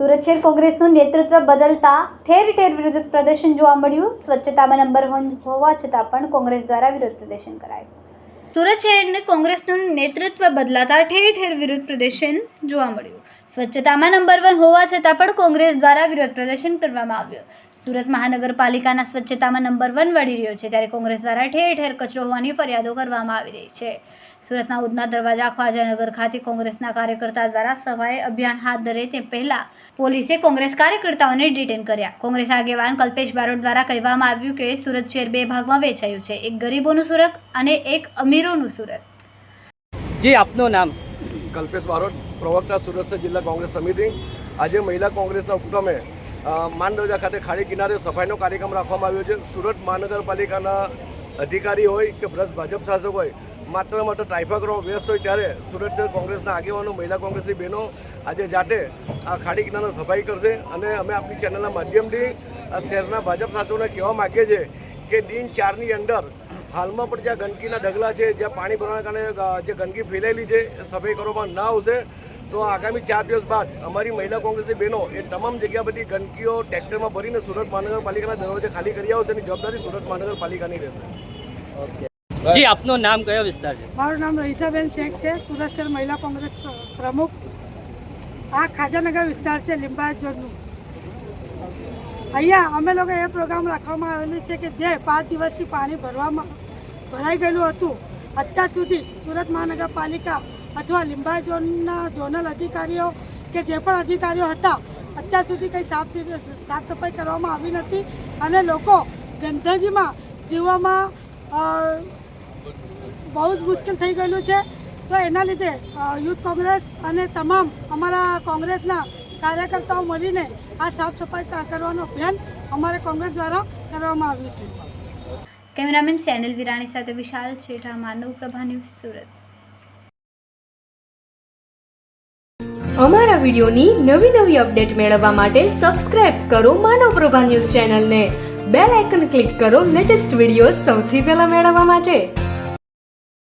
સુરત શહેર કોંગ્રેસનું નેતૃત્વ બદલતા ઠેર ઠેર વિરોધ પ્રદર્શન જોવા મળ્યું. સ્વચ્છતામાં નંબર વન હોવા છતાં પણ કોંગ્રેસ દ્વારા વિરોધ પ્રદર્શન કરાયું. સુરત શહેરને કોંગ્રેસનું નેતૃત્વ બદલાતા ઠેર ઠેર વિરોધ પ્રદર્શન જોવા મળ્યું. સ્વચ્છતામાં નંબર વન હોવા છતાં પણ કોંગ્રેસ દ્વારા વિરોધ પ્રદર્શન કરવામાં આવ્યું. સુરત મહાનગરપાલિકાના સ્વચ્છતામાં નંબર વન વળી રહ્યો છે ત્યારે કોંગ્રેસ દ્વારા ઠેર ઠેર કચરો હોવાની ફરિયાદો કરવામાં આવી રહી છે. સુરતના ઉદના દરવાજા ખ્વાજાનગર ખાતે કોંગ્રેસના કાર્યકર્તા દ્વારા સફાઈ અભિયાન હાથ ધરે તે પહેલા પોલીસે કોંગ્રેસ કાર્યકર્તાઓને ડિટેન કર્યા. કોંગ્રેસ આગેવાન કલ્પેશ બારોટ દ્વારા કહેવામાં આવ્યું કે સુરત શહેર બે ભાગમાં વેચાયું છે એક ગરીબોનું સુરત અને એક અમીરોનું સુરત. જી આપનું નામ? કલ્પેશ બારોટ પ્રવક્તા સુરત જિલ્લા કોંગ્રેસ સમિતિ. આજે મહિલા કોંગ્રેસના ઉપક્રમે માંડવજા ખાતે ખાડી કિનારે સફાઈનો કાર્યક્રમ રાખવામાં આવ્યો છે. સુરત મહાનગરપાલિકાના અધિકારી હોય કે ભ્રષ્ટ ભાજપ શાસક હોય, માત્ર માત્ર ટ્રાફિક વ્યસ્ત હોય ત્યારે સુરત શહેર કોંગ્રેસના આગેવાનો, મહિલા કોંગ્રેસની બહેનો આજે જાતે આ ખાડી કિનારે સફાઈ કરશે અને અમે આપણી ચેનલના માધ્યમથી આ શહેરના ભાજપ શાસકોને કહેવા માગીએ છીએ કે દિન ચારની અંદર હાલમાં પણ જ્યાં ગંદકીના ઢગલા છે જ્યાં પાણી ભરવાના કારણે જે ગંદકી ફેલાયેલી છે એ સફાઈ કરવામાં ના આવશે તો આગામી ચાર દિવસ બાદ અમારી મહિલા કોંગ્રેસની બહેનો એ તમામ જગ્યા બધી ગંદકીઓ ટ્રેક્ટરમાં ભરીને સુરત મહાનગરપાલિકાના દરવાજે ખાલી કરી આવશે અને જવાબદારી સુરત મહાનગરપાલિકાની રહેશે. જી આપનું નામ કયો વિસ્તાર છે? મારું નામ રહીસાબેન શેખ છે સુરત શહેર મહિલા કોંગ્રેસ પ્રમુખ. આ ખાજાનગર વિસ્તાર છે લિંબાયત ઝોનનું. અહીંયા અમે લોકો એ પ્રોગ્રામ રાખવામાં આવેલું છે કે જે પાંચ દિવસથી પાણી ભરવામાં, ભરાઈ ગયેલું હતું. અત્યાર સુધી સુરત મહાનગરપાલિકા અથવા લીંબા ઝોનના ઝોનલ અધિકારીઓ કે જે પણ અધિકારીઓ હતા, અત્યાર સુધી કંઈ સાફ સાફ સફાઈ કરવામાં આવી નથી અને લોકો ગંદકીમાં જીવવામાં બહુ જ મુશ્કેલ થઈ ગયેલું છે. તો એના લીધે યુથ કોંગ્રેસ અને તમામ અમારા કોંગ્રેસના કાર્યકર્તાઓ મળીને આ સાફ સફાઈ કરવાનો કરવાનું અભિયાન અમારે કોંગ્રેસ દ્વારા કરવામાં આવ્યું છે. કેમેરામેન સેનલ વિરાણી સાથે વિશાલ છેઠા માનવ પ્રભા ન્યૂઝ સુરત. અમારા વિડિયોની નવી નવી અપડેટ મેળવવા માટે સબસ્ક્રાઇબ કરો માનવ પ્રભા ન્યૂઝ ચેનલને. બેલ આઇકન ક્લિક કરો લેટેસ્ટ વીડિયો સૌથી પહેલા મેળવવા માટે.